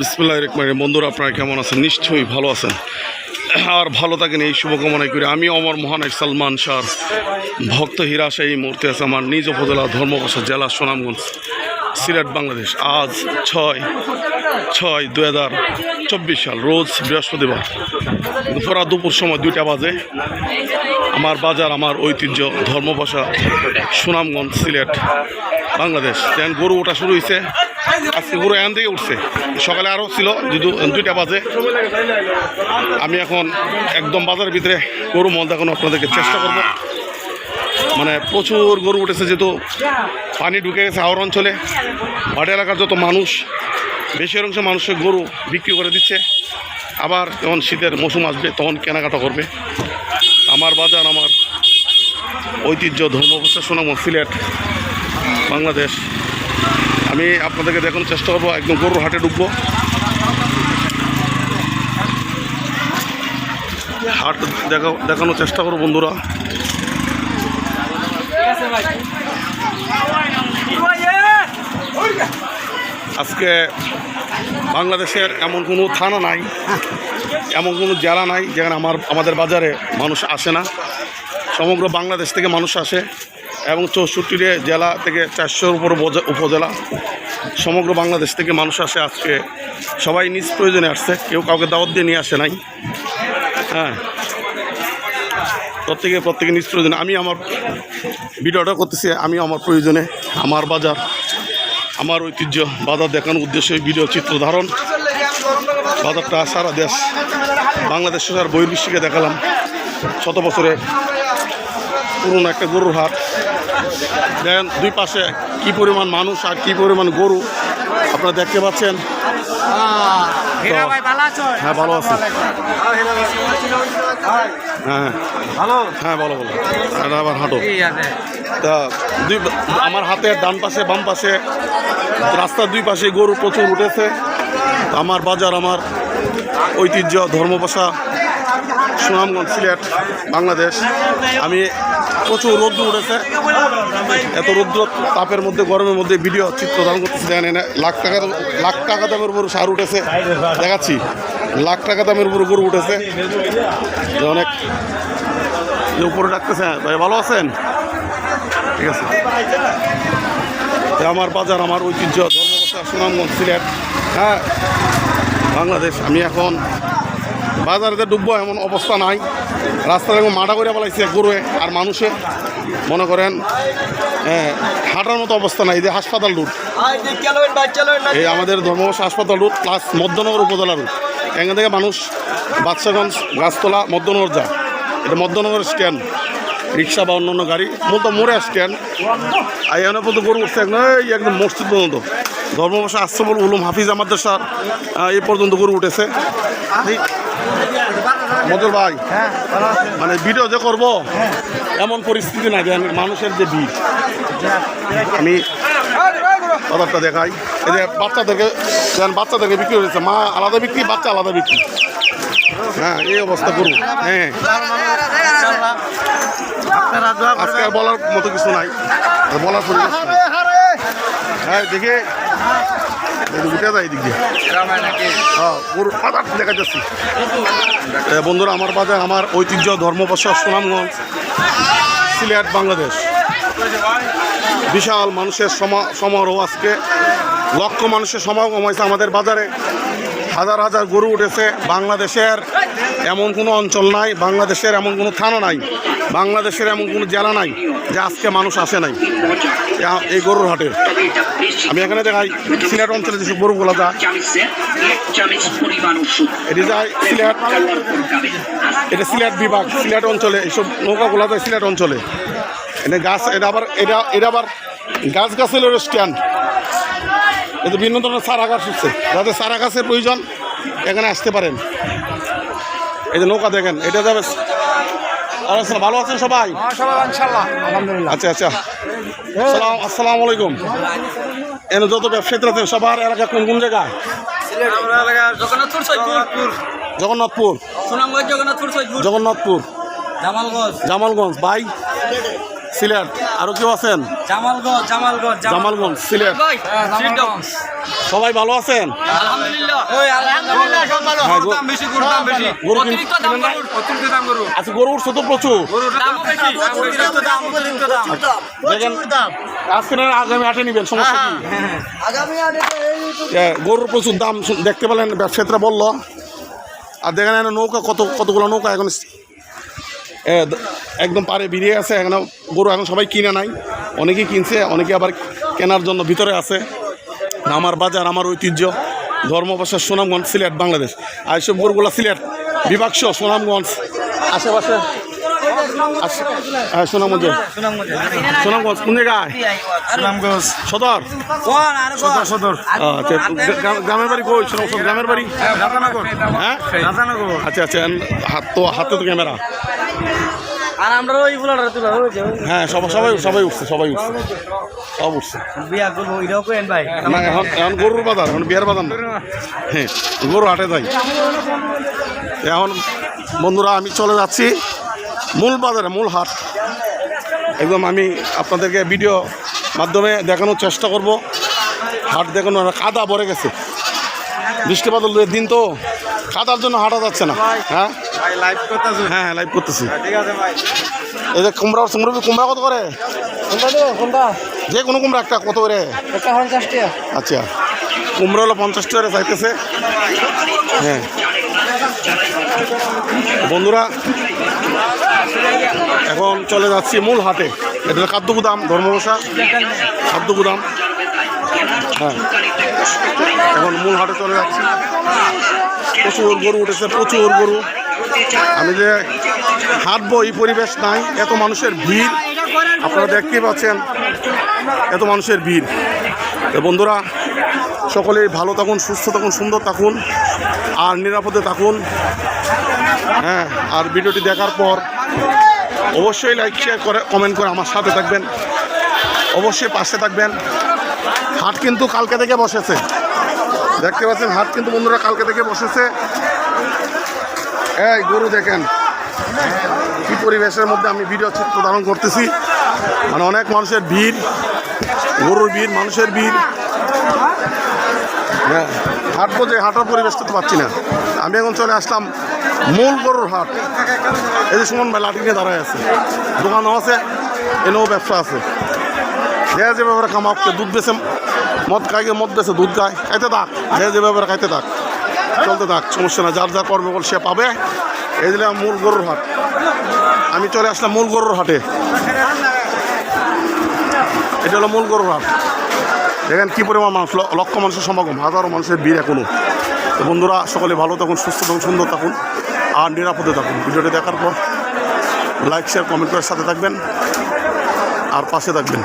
বিসমুল্লাহ রহমান বন্ধুরা, আপনারা কেমন আছেন? নিশ্চয়ই ভালো আছেন। আর ভালো থাকেন এই শুভকামনাই করি। আমি অমর মহান এক সালমান শাহর ভক্ত হিরাশা এই আছে আমার নিজ উপজেলা ধর্মবাসা জেলা সুনামগঞ্জ। সিলেট, বাংলাদেশ। আজ ছয় ছয় দু হাজার চব্বিশ সাল, রোজ বৃহস্পতিবার দুপুরা দুপুর সময় দুইটা বাজে। আমার বাজার, আমার ঐতিহ্য, ধর্মভাষা, সুনামগঞ্জ, সিলেট, বাংলাদেশ। দেন গরু ওঠা শুরু হয়েছে আজকে গরু এখান থেকে উঠছে। সকালে আরও ছিল দুইটা বাজে। আমি এখন একদম বাজারের ভিতরে গরু মল দেখানো আপনাদেরকে চেষ্টা করব। মানে প্রচুর গরু উঠেছে যেহেতু পানি ঢুকে গেছে হাওড় অঞ্চলে। ভাটি এলাকার যত মানুষ, বেশি অংশ মানুষের গরু বিক্রি করে দিচ্ছে। আবার যখন শীতের মৌসুম আসবে, তখন কেনাকাটা করবে। আমার বাজার, আমার ঐতিহ্য ধর্মবস্থা সুনাম সিলেট, বাংলাদেশ। আমি আপনাদেরকে দেখানোর চেষ্টা করব, একদম গরুর হাটে ঢুকবো। হাট দেখা দেখানোর চেষ্টা করব বন্ধুরা। আজকে বাংলাদেশের এমন কোনো থানা নাই, এমন কোনো জেলা নাই যেখানে আমার, আমাদের বাজারে মানুষ আসে না। সমগ্র বাংলাদেশ থেকে মানুষ আসে এবং চৌষট্টিটি জেলা থেকে চারশোর উপর উপজেলা সমগ্র বাংলাদেশ থেকে মানুষ আসে আজকে। সবাই নিজ প্রয়োজনে আসছে, কেউ কাউকে দাওয়াত দিয়ে নিয়ে আসে নাই। হ্যাঁ। প্রত্যেকে প্রত্যেকে নিজ প্রয়োজনে আমি আমার ভিডিওটা করতেছি আমি আমার প্রয়োজনে আমার বাজার আমার ঐতিহ্য বাজার দেখানোর উদ্দেশ্যে ভিডিও চিত্র ধারণ বাজারটা সারা দেশ বাংলাদেশ আর বহির্বিশ্বকে দেখালাম। শত বছরে পুরনো একটা গরুর হাট। দেখেন দুই পাশে কি পরিমাণ মানুষ আর কি পরিমাণ গরু। আপনারা দেখতে পাচ্ছেন? হ্যাঁ ভালো আছি। হ্যাঁ হ্যাঁ বলো বলো। এটা আবার হাঁটো। তা দুই আমার হাতের ডান পাশে বাম পাশে রাস্তার দুই পাশে গরু প্রচুর উঠেছে। আমার বাজার আমার ঐতিহ্য ধর্মভাষা সুনামগঞ্জ সিলেট বাংলাদেশ। আমি প্রচুর রৌদ্র উঠেছে। এত রৌদ্র তাপের মধ্যে গরমের মধ্যে ভিডিও চিত্র ধারণ করতেছে দেখেন এনে লাখ টাকা লাখ টাকা দামের উপর সার উঠেছে। দেখাচ্ছি। লাখ টাকা দামের উপর গরু উঠেছে। অনেক উপরে ডাকতেছে ভাই ভালো আছেন? ঠিক আছে। আমার বাজার আমার ঐতিহ্য ধর্মবসা সুনামগঞ্জ সিলেট হ্যাঁ বাংলাদেশ। আমি এখন বাজারেতে ডুববো এমন অবস্থা নাই। রাস্তায় এখন মাটা করে পালাইছে গরুয়ে আর মানুষে। মনে করেন হ্যাঁ, হাঁটার মতো অবস্থা নাই। যে হাসপাতাল রুট এই আমাদের ধর্মবসা হাসপাতাল রুট প্লাস মধ্যনগর উপজেলা রুট এখান থেকে মানুষ বাদশাগঞ্জ গাছতলা, মধ্যনগর যায়। এটা মধ্যনগর স্ট্যান্ড রিক্সা বা অন্যান্য অন্য গাড়ি, মূলত মোড়ে স্ট্যান্ড আর এখানে পর্যন্ত গরু উঠছে একদম, এই একদম মসজিদ পর্যন্ত। ধর্মবসা আশ্রমল উলুম হাফিজ আমাদের স্যার এই পর্যন্ত গরু উঠেছে। মজুর ভাই মানে ভিডিও যে করব, এমন পরিস্থিতি না যে মানুষের যে ভিড়। আমি বাজারটা দেখাই। এই যে বাচ্চাদেরকে, যেন বাচ্চাদেরকে বিক্রি হয়েছে। মা আলাদা বিক্রি, বাচ্চা আলাদা বিক্রি। হ্যাঁ এই অবস্থা করব হ্যাঁ। আজকে আর বলার মতো কিছু নাই। বলার পরিবেশ হ্যাঁ দেখে। উঠে যায় দিক দিয়ে। হ্যাঁ বাজার দেখা যাচ্ছে বন্ধুরা, আমার বাজার, আমার ঐতিহ্য ধর্মপাশা সুনামগঞ্জ, সিলেট, বাংলাদেশ। বিশাল মানুষের সমা- সমারোহ আজকে। লক্ষ মানুষের সমাগম হয়েছে আমাদের বাজারে। হাজার হাজার গরু উঠেছে বাংলাদেশের। এমন কোনো অঞ্চল নাই, বাংলাদেশের এমন কোনো থানা নাই, বাংলাদেশের এমন কোনো জেলা নাই যে আজকে মানুষ আসে নাই। এই গরুর হাটে। আমি এখানে দেখাই, সিলেট অঞ্চলে যেসব গরুগুলো যায়। এটি যায় সিলেট এটা সিলেট বিভাগ, সিলেট অঞ্চলে, এইসব নৌকাগুলো যায় সিলেট অঞ্চলে। এটা গাছ এটা আবার এটা এটা আবার গাছ গাছের স্ট্যান্ড এটা বিভিন্ন ধরনের সারা গাছ উঠছে। যাদের সারা গাছের প্রয়োজন এখানে আসতে পারেন। এই যে নৌকা দেখেন এটা যাবে আচ্ছা, ভালো আছেন সবাই? আলহামদুলিল্লাহ। আচ্ছা আচ্ছা। সালাম আসসালামু আলাইকুম। এনে যত ব্যবসায়ীরা আছেন সবার এলাকা কোন কোন লাগা জগন্নাথপুর জগন্নাথপুর। জগন্নাথপুর। জগন্নাথপুর। জামালগঞ্জ। জামালগঞ্জ ভাই। সিলেট আরও কেউ আছেন? জামালগঞ্জ জামালগঞ্জ জামালগঞ্জ। সিলেট। সবাই ভালো আছেন? আলহামদুলিল্লাহ। ওই আলহামদুলিল্লাহ সব ভালো। হ্যাঁ, গরুর দাম গরু আচ্ছা গরু উঠছে তো প্রচুর। গরুর দাম বেশি। অতিরিক্ত দাম অতিরিক্ত দাম দেখেন আজকে না আগামী হাটে নিবেন সমস্যা গরুর প্রচুর দাম দেখতে পেলেন ব্যবসায়ীরা বলল। আর দেখেন এখানে নৌকা কত কতগুলো নৌকা এখন একদম পারে বেরিয়ে আছে এখন গরু এখন সবাই কিনে নাই। অনেকেই কিনছে অনেকে আবার কেনার জন্য ভিতরে আছে। আমার বাজার আমার ঐতিহ্য। ধর্মপাশা সুনামগঞ্জ সিলেট বাংলাদেশ। আর এইসব গরুগুলো সিলেট বিভাগস সুনামগঞ্জ। আশেপাশে? আশে- হ্যাঁ সুনামগঞ্জে। সুনামগঞ্জ কোন জায়গায়? সুনামগঞ্জ। সদর? সদর আচ্ছা গ্রা- গ্রামের বাড়ি কই? গ্রামের বাড়ি? হ্যাঁ? আচ্ছা আচ্ছা হাত তো হাতে তো ক্যামেরা। আর আমরা ওই ফুলাটা তুলা হয়েছে হ্যাঁ সবাই সবাই সবাই উঠছে সবাই উঠছে। সব উঠছে। বিয়া করব ওইটাও কেন ভাই? না এখন এখন গরুর বাজার এখন বিয়ার বাজার না। হ্যাঁ গরু হাটে যাই। এখন বন্ধুরা আমি চলে যাচ্ছি মূল বাজারে মূল হাট। একদম আমি আপনাদেরকে ভিডিও মাধ্যমে দেখানোর চেষ্টা করব। হাট দেখানো কাদা ভরে গেছে। বৃষ্টি বাদলের দিন তো কাদার জন্য হাঁটা যাচ্ছে না হ্যাঁ? ভাই লাইভ করতেছ? হ্যাঁ লাইভ করতেছি। ঠিক আছে ভাই। এই যে কুমড়া মুরব্বী কুমড়া কত করে? দেবো কোনটা যে কোনো কুমড়া একটা কত করে? একটা পঞ্চাশ টাকা। আচ্ছা। কুমড়ো হলো পঞ্চাশ টাকা চাইতেছে। হ্যাঁ। বন্ধুরা এখন চলে যাচ্ছি মূল হাটে। এটা হলো খাদ্যগুদাম ধর্মবসা খাদ্য গুদাম। হ্যাঁ। এখন মূল হাটে চলে যাচ্ছি। প্রচুর গরু উঠেছে প্রচুর গরু। আমি যে হাঁটবো, এই পরিবেশ নাই, এত মানুষের ভিড়। আপনারা দেখতেই পাচ্ছেন, এত মানুষের ভিড়। তো বন্ধুরা, সকলেই ভালো থাকুন, সুস্থ থাকুন, সুন্দর থাকুন, আর নিরাপদে থাকুন। হ্যাঁ আর ভিডিওটি দেখার পর অবশ্যই লাইক শেয়ার করে কমেন্ট করে আমার সাথে থাকবেন। অবশ্যই পাশে থাকবেন। হাট কিন্তু কালকে থেকে বসেছে। দেখতে পাচ্ছেন, হাট কিন্তু বন্ধুরা কালকে থেকে বসেছে। এই গরু দেখেন। কি পরিবেশের মধ্যে আমি ভিডিও চিত্র ধারণ করতেছি। মানে অনেক মানুষের ভিড়, গরুর ভিড়, মানুষের ভিড়। হ্যাঁ হাঁটবো যে হাঁটার পরিবেশটা তো পাচ্ছি না। আমি এখন চলে আসলাম মূল গরুর হাট। এই যে সুমন ভাই লাঠি নিয়ে দাঁড়ায় আছে। দোকানও আছে এনেও ব্যবসা আছে। যে যে ব্যাপারে কামাচ্ছে দুধ বেছে, মদ খাইকে মদ বেছে দুধ খায়, খাইতে থাক। যে যে ব্যাপারে খাইতে থাক। চলতে থাক, সমস্যা না যার যা যার কর্মকল সে পাবে। এই দিলে মূল গরুর হাট। আমি চলে আসলাম মূল গরুর হাটে। এটা হলো মূল গরুর হাট। দেখেন কী পরিমাণ মানুষ লক্ষ মানুষের সমাগম, হাজারো মানুষের ভিড় এখনও তো বন্ধুরা, সকলে ভালো থাকুন, সুস্থ থাকুন, সুন্দর থাকুন, আর নিরাপদে থাকুন। ভিডিওটি দেখার পর লাইক শেয়ার কমেন্ট করে সাথে থাকবেন, আর পাশে থাকবেন।